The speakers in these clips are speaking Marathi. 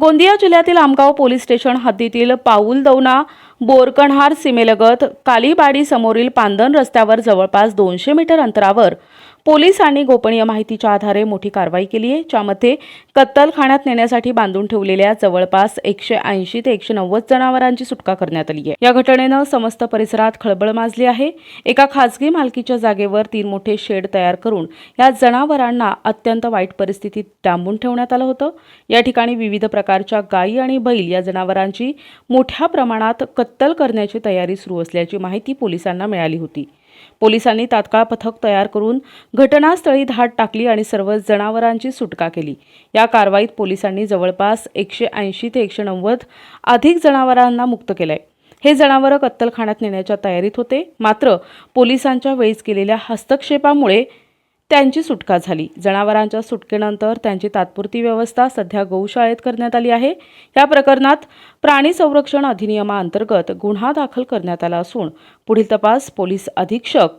गोंदिया जिल्ह्यातील आमगाव पोलीस स्टेशन हद्दीतील पाऊल दौना बोरकणहार सीमेलगत कालीबाडी समोरील पांदन रस्त्यावर जवळपास दोनशे मीटर अंतरावर पोलिसांनी गोपनीय माहितीच्या आधारे मोठी कारवाई केली आहे ज्यामध्ये कत्तलखान्यात नेण्यासाठी बांधून ठेवलेल्या जवळपास एकशे ऐंशी ते एकशे नव्वद जनावरांची सुटका करण्यात आली आहे. या घटनेनं समस्त परिसरात खळबळ माजली आहे. एका खासगी मालकीच्या जागेवर तीन मोठे शेड तयार करून या जनावरांना अत्यंत वाईट परिस्थितीत डांबून ठेवण्यात आलं होतं. या ठिकाणी विविध प्रकारच्या गायी आणि बैल या जनावरांची मोठ्या प्रमाणात कत्तल करण्याची तयारी सुरू असल्याची माहिती पोलिसांना मिळाली होती. पोलिसांनी तात्काळ पथक तयार करून घटनास्थळी धाड टाकली आणि सर्व जनावरांची सुटका केली. या कारवाईत पोलिसांनी जवळपास एकशे ऐंशी ते एकशे नव्वद अधिक जनावरांना मुक्त केलंय. हे जनावरं कत्तलखान्यात नेण्याच्या तयारीत होते. मात्र पोलिसांच्या वेळीच केलेल्या हस्तक्षेपामुळे त्यांची सुटका झाली. जनावरांच्या सुटकेनंतर त्यांची तात्पुरती व्यवस्था सध्या गौशाळेत करण्यात आली आहे. या प्रकरणात प्राणी संरक्षण अधिनियमाअंतर्गत गुन्हा दाखल करण्यात आला असून पुढील तपास पोलीस अधीक्षक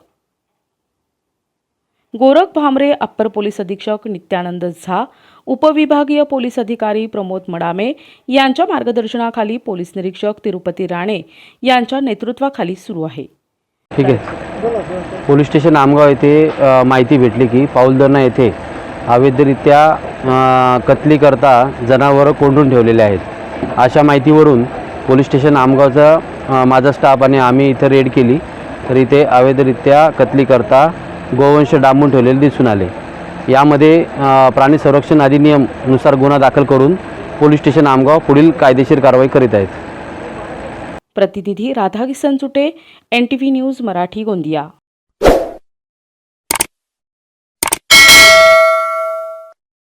गोरख भामरे अप्पर पोलीस अधीक्षक नित्यानंद झा उपविभागीय पोलीस अधिकारी प्रमोद मडामे यांच्या मार्गदर्शनाखाली पोलीस निरीक्षक तिरुपती राणे यांच्या नेतृत्वाखाली सुरू आहे. ठीक आहे. पोलीस स्टेशन आमगाव येथे माहिती भेटली की पाऊलदरणा येथे अवैधरित्या कत्लीकरता जनावरं कोंडून ठेवलेले आहेत. अशा माहितीवरून पोलीस स्टेशन आमगावचा माझा स्टाफ आणि आम्ही इथं रेड केली. तर इथे अवैधरित्या कत्लीकरता गोवंश डांबून ठेवलेले दिसून आले. यामध्ये प्राणी संरक्षण अधिनियमनुसार गुन्हा दाखल करून पोलीस स्टेशन आमगाव पुढील कायदेशीर कारवाई करीत आहेत. प्रतिनिधी Radha Kisan Chute N T V news Marathi Gondia.